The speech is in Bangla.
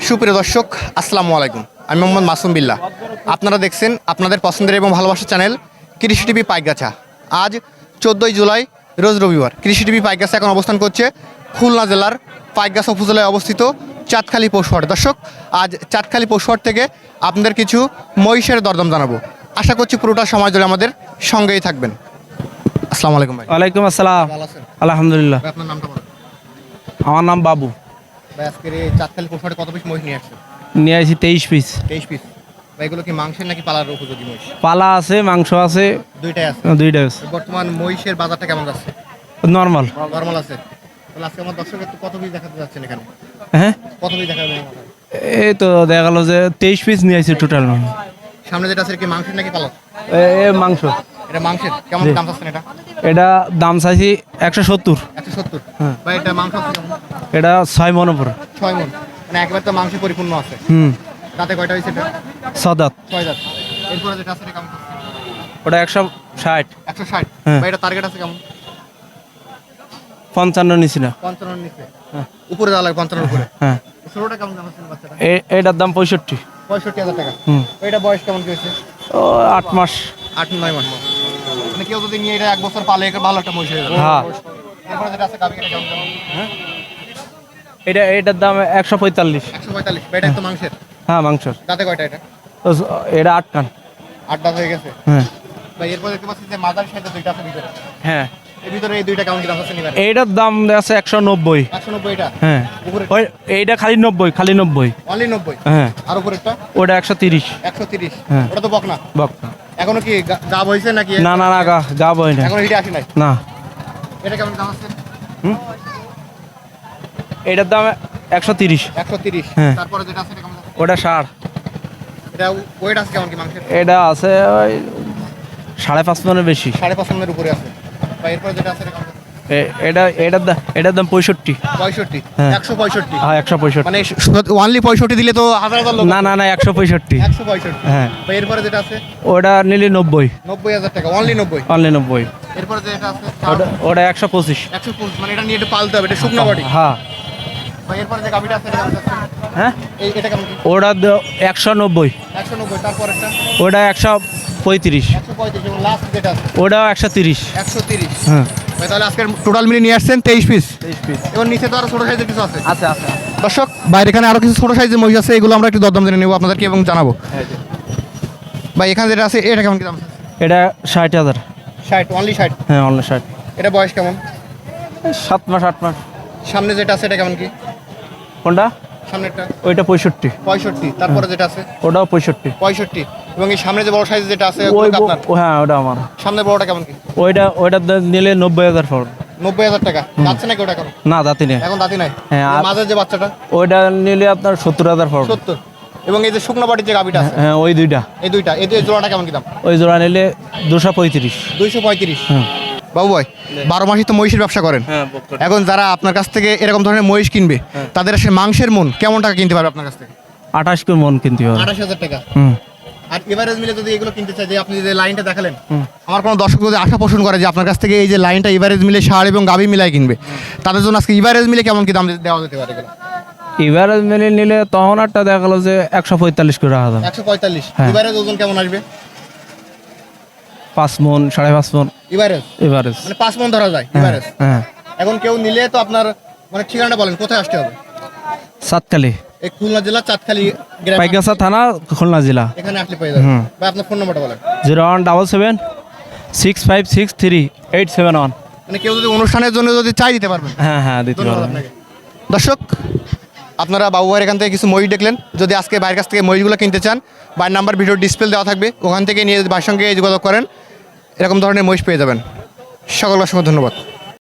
সুপ্রিয় দর্শক আসসালামু আলাইকুম। আমি মোহাম্মদ মাসুম বিল্লাহ। আপনারা দেখছেন আপনাদের পছন্দের এবং ভালোবাসার চ্যানেল কৃষি টিভি পাইকগাছা। আজ চোদ্দোই জুলাই রোজ রবিবার। কৃষি টিভি পাইকগাছা এখন অবস্থান করছে খুলনা জেলার পাইকগাছা উপজেলায় অবস্থিত চাঁদখালি পশুহাট দর্শক আজ চাঁদখালি পশুহাট থেকে আপনাদের কিছু মহিষের দরদাম জানাব। আশা করছি পুরোটা সময় ধরে আমাদের সঙ্গেই থাকবেন। আসসালামু আলাইকুম ভাই। ওয়ালাইকুম আসসালাম। আলহামদুলিল্লাহ। আপনার নামটা আমার নাম বাবু। ভাই আজকের এই চাঁদখালি পশুহাটে কত পিস মহিষ নিয়ে আসছেন? নিয়ে আসি তেইশ পিস তেইশ পিস ভাই এগুলো কি মাংসের নাকি পালার উপযোগী মহিষ? পালা আছে মাংস আছে। দুইটাই আছে? দুইটা আছে। বর্তমান মহিষের বাজারটা কেমন যাচ্ছে? নর্মাল নর্মাল আছে। তাহলে আজকে আমার কত পিস দেখাতে যাচ্ছেন এখানে? হ্যাঁ? কত পিস এই তো দেখা গেল যে তেইশ পিস নিয়ে আসি টোটাল সামনে যেটা আছে কি মাংসের নাকি পালার? এ মাংস। এটা মাংসের? কেমন দাম চাচ্ছেন এটা? এটা দাম চাইছি একশো সত্তর। একশো সত্তর। হ্যাঁ। ভাই এটা মাংস এটা ছয় মন উপর ছয় মন মানে একবার তো মাংস পরিপূর্ণ আছে। হুম। তাতে কয়টা হয়েছে এটা? সদাত। ছয় এরপরে যেটা আছে কেমন ওটা একশো ষাট। একশো ষাট? হ্যাঁ। এটা টার্গেট আছে কেমন? পঞ্চান্ন নিছিল পঞ্চান্ন নিচে হ্যাঁ। উপরে দেওয়া লাগে পঞ্চান্ন উপরে। হ্যাঁ। ষোলোটা কেমন দাম বাচ্চাটা এটার দাম পঁয়ষট্টি। পঁয়ষট্টি হাজার টাকা। হুম। এটা বয়স কেমন কি হয়েছে? ও আট মাস। আট নয় মাস। মানে কেউ যদি নিয়ে এটা এক বছর পালে ভালো একটা মহিষ হয়ে যাবে। হ্যাঁ। এরপরে যেটা আছে কেমন কেমন এটা এটার দাম একশো পঁয়তাল্লিশ। একশো পঁয়তাল্লিশ। এটা তো মাংসের? হ্যাঁ মাংসর। দাঁতে কয়টা এটা? এটা আট কান। আট দাঁত হয়ে গেছে? হ্যাঁ। ভাই এরপর দেখতে পাচ্ছি যে মাদার সাইডে দুইটা আছে ভিতরে। হ্যাঁ। এর ভিতরে এই দুইটা কেমন কি আছে নিবেন? এইটার দাম আছে একশো নব্বই। এটা? হ্যাঁ। এইটা খালি নব্বই খালি নব্বই। হ্যাঁ। আর উপরেরটা? ওটা একশো তিরিশ। একশো তিরিশ। হ্যাঁ। ওটা তো বকনা বক্তা এখনও কি গা- গাব হয়েছে নাকি? না না না গা গা বই না এখনও হিটে আসে নাই? না। এটা কেমন দাম আছে? এইটার দাম একশো তিরিশ। একশো তিরিশ। হ্যাঁ। তারপরে যেটা আছে এটা ওটা ষাট। এটা ওয়েট আছে কেমন কি মাংসের? এটা আছে ওই সাড়ে পাঁচ মনের বেশি। সাড়ে পাঁচ মনের উপরে আছে। বা এরপরে যেটা আছে এটা কেমন দাম? এ- এটা এটার দাম এটার দাম পঁয়ষট্টি। পঁয়ষট্টি। হ্যাঁ। একশো পঁয়ষট্টি। হ্যাঁ একশো পঁয়ষট্টি। মানে ওয়ানলি পঁয়ষট্টি দিলে তো হাজার হাজার লোক না না না একশো পঁয়ষট্টি। একশো পঁয়ষট্টি। হ্যাঁ। এরপরে যেটা আছে? ওটা নিলে নব্বই। নব্বই হাজার টাকা অনলি নব্বই। অনলি নব্বই। এরপরে যেটা আছে ওটা ওটা একশো পঁচিশ। একশো পঁচিশ। মানে এটা নিয়ে একটু পালতে হবে এটা শুকনো বাড়ি। হ্যাঁ। হ্যাঁ? এটা কেমন? ওটা একশো নব্বই। ওটা একশো পঁয়ত্রিশ। ওটাও একশো তিরিশ। একশো তিরিশ। হ্যাঁ। তাহলে আজকের টোটাল নিয়ে আসছেন তেইশ পিস তেইশ পিস এবং নিচে তো আরও ছোটো সাইজের কিছু আছে? আচ্ছা আচ্ছা দর্শক বাইরে এখানে আরও কিছু ছোটো সাইজের মহিষ আছে এগুলো আমরা একটু দরদাম জেনে নেব আপনাদেরকে এবং জানাব। ভাই এখানে যেটা আছে এটা কেমন কি দাম? এটা ষাট হাজার। ষাট অনলি ষাট? হ্যাঁ ষাট। এটা বয়স কেমন? সাত মাস আট মাস। সামনে যেটা আছে এটা কেমন কি? কোনটা সামনেরটা। ওইটা পঁয়ষট্টি। পঁয়ষট্টি তারপরে যেটা আছে? ওটাও পঁয়ষট্টি। পঁয়ষট্টি। এবং এই সামনে যে বড় সাইজ যেটা আছে ওই হ্যাঁ ওটা আমার। সামনে বড়টা কেমন কি? ওইটা ওইটা নিলে নব্বই হাজার পড়বে। নব্বই হাজার টাকা। যাচ্ছে নাকি ওটা এখন? না দাঁতি নেই। এখন দাঁতি নাই? হ্যাঁ, আর- মাঝের যে বাচ্চাটা? ওইটা নিলে আপনার সত্তর হাজার পড়বে। সত্তর। এবং এই যে শুকনো বাটির যে গাভিটা আছে? হ্যাঁ ওই দুইটা। এই দুইটা। এই দুই জোড়াটা কেমন কি দাম? ওই জোড়া নিলে দুশো পঁয়ত্রিশ। দুইশো পঁয়ত্রিশ। হ্যাঁ বাবু ভাই বারো মাসই তো মহিষের ব্যবসা করেন। হ্যাঁ এখন যারা আপনার কাছ থেকে এরকম ধরনের মহিষ কিনবে তাদের সে মাংসের মন কেমন টাকা কিনতে পারবে আপনার কাছ থেকে? আঠাশ করে মন কিনতে হবে। আঠাশ হাজার টাকা? হুম। আর এভারেজ মিলে যদি এগুলো কিনতে চাই যে আপনি যে লাইনটা দেখালেন আমার কোনো দর্শক যদি আশা পোষণ করে যে আপনার কাছ থেকে এই যে লাইনটা ইভারেজ মিলে সার এবং গাভি মিলাই কিনবে তাদের জন্য আজকে ইভারেজ মিলে কেমন কি দাম দেওয়া যেতে পারে এবার মেনে নিলে তখন একটা দেখা গেলো যে একশো পঁয়তাল্লিশ করে রাখা যাবে। একশো পঁয়তাল্লিশ। হ্যাঁ। ইভারেজ ওজন কেমন আসবে? পাঁচ মন সাড়ে পাঁচ মন। ইভারেজ এভারেজ মানে পাঁচ মন ধরা যায় হ্যাঁ হ্যাঁ। এখন কেউ নিলে তো আপনার মানে ঠিকানাটা বলেন কোথায় আসতে হবে? সাতকালি এই খুলনা জেলা চাঁদখালি গ্রাম। পাইকাসা থানা খুলনা জেলা। এখানে আসলে পেয়ে যাবেন। বা আপনার ফোন নাম্বারটা বলেন। Zero one double seven six five six three eight seven one. মানে কেউ যদি অনুষ্ঠানের জন্য যদি চাই দিতে পারবেন। হ্যাঁ হ্যাঁ দিতে পারবেন। আপনাকে। দর্শক আপনারা বাবু ভাইয়ের এখান থেকে কিছু ময়ূর দেখলেন। যদি আজকে বাইরের কাছ থেকে ময়ূরগুলো কিনতে চান বাইরের নাম্বার ভিডিও ডিসপ্লে দেওয়া থাকবে। ওখান থেকে নিয়ে ভাইয়ের সঙ্গে যোগাযোগ করেন। এরকম ধরনের মহিষ পেয়ে যাবেন। সকল অসংখ্য ধন্যবাদ।